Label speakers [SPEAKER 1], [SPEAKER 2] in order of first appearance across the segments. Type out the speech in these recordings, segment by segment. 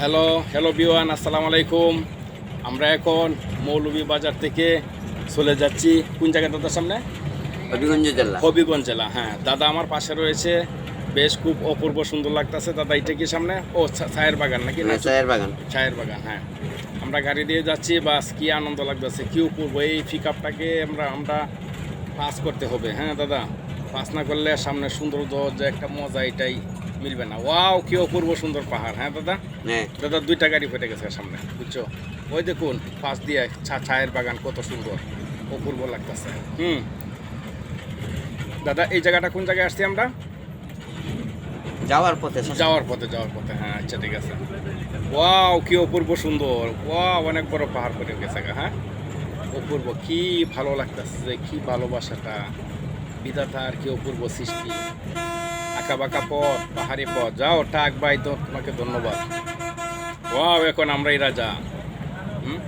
[SPEAKER 1] Hello hello বিওয়ান আসসালামু আলাইকুম। আমরা এখন মৌলভী বাজার থেকে চলে যাচ্ছি। কোন জায়গায় দাদার সামনে?
[SPEAKER 2] হবিগঞ্জ জেলা।
[SPEAKER 1] হবিগঞ্জ জেলা হ্যাঁ। দাদা আমার পাশে রয়েছে। বেশ খুব অপূর্ব সুন্দর লাগতেছে। দাদা এটা কি সামনে? ও ছায়ের বাগান নাকি? না
[SPEAKER 2] চায়ের বাগান।
[SPEAKER 1] ছায়ের বাগান হ্যাঁ। আমরা গাড়ি দিয়ে যাচ্ছি বাস কি আনন্দ লাগতেছে কি অপূর্ব। এই পিক আপটাকে আমরা আমরা পাস করতে হবে হ্যাঁ দাদা? পাস না করলে সামনে সুন্দর যে একটা মজা এটাই। মিলবে না। ওয়াও কি অপূর্ব সুন্দর পাহাড় হ্যাঁ দাদা?
[SPEAKER 2] হ্যাঁ।
[SPEAKER 1] দাদা দুইটা গাড়ি ফেটে গেছে সামনে বুঝছ? ওই দেখুন পাশ দিয়ে ছা ছায়ের বাগান কত সুন্দর। অপূর্ব লাগতেছে। হুম। দাদা এই জায়গাটা কোন জায়গায় আসছি আমরা?
[SPEAKER 2] যাওয়ার পথে
[SPEAKER 1] যাওয়ার পথে যাওয়ার পথে হ্যাঁ আচ্ছা ঠিক আছে। ওয়াও কি অপূর্ব সুন্দর। ওয়াও অনেক বড় পাহাড় করে গেছে গা, হ্যাঁ? অপূর্ব কি ভালো লাগতেছে কি ভালোবাসাটা। বিধাতার কি অপূর্ব সৃষ্টি। আঁকা বাঁকা পথ পাহাড়ি পথ। যাও টাক বাই তো তোমাকে ধন্যবাদ। ওয়াও এখন আমরাই রাজা। হুম?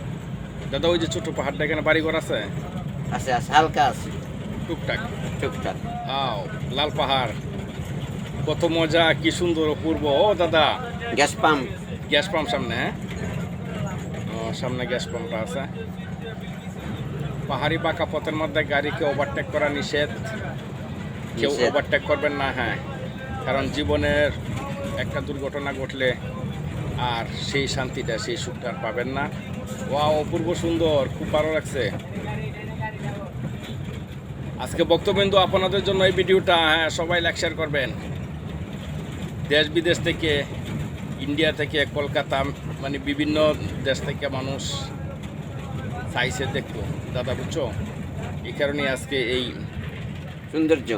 [SPEAKER 1] দাদা ওই যে ছোট পাহাড়টা এখানে বাড়িঘর আছে?
[SPEAKER 2] আছে আছে হালকা আছে।
[SPEAKER 1] টুকটাক।
[SPEAKER 2] টুকটাক।
[SPEAKER 1] আও লাল পাহাড়। কত মজা কি সুন্দর অপূর্ব ও দাদা।
[SPEAKER 2] Gas pump.
[SPEAKER 1] গ্যাস পাম্প সামনে হ্যাঁ? ও সামনে গ্যাস পাম্পটা আছে। পাহাড়ি পাকা পথের মধ্যে গাড়িকে ওভারটেক করা নিষেধ। কেউ ওভারটেক করবেন না হ্যাঁ। কারণ জীবনের একটা দুর্ঘটনা ঘটলে আর সেই শান্তিটা, সেই সুখটা আর পাবেন না। ওয়া অপূর্ব সুন্দর, খুব ভালো লাগছে। আজকে বক্তব্যবিন্দু আপনাদের জন্য এই ভিডিওটা। হ্যাঁ সবাই লাইক শেয়ার করবেন। দেশ বিদেশ থেকে, ইন্ডিয়া থেকে, কলকাতা মানে বিভিন্ন দেশ থেকে মানুষ চাইছে দেখতো। দাদা, বুঝছ? এই কারণে আজকে এই
[SPEAKER 2] সৌন্দর্য।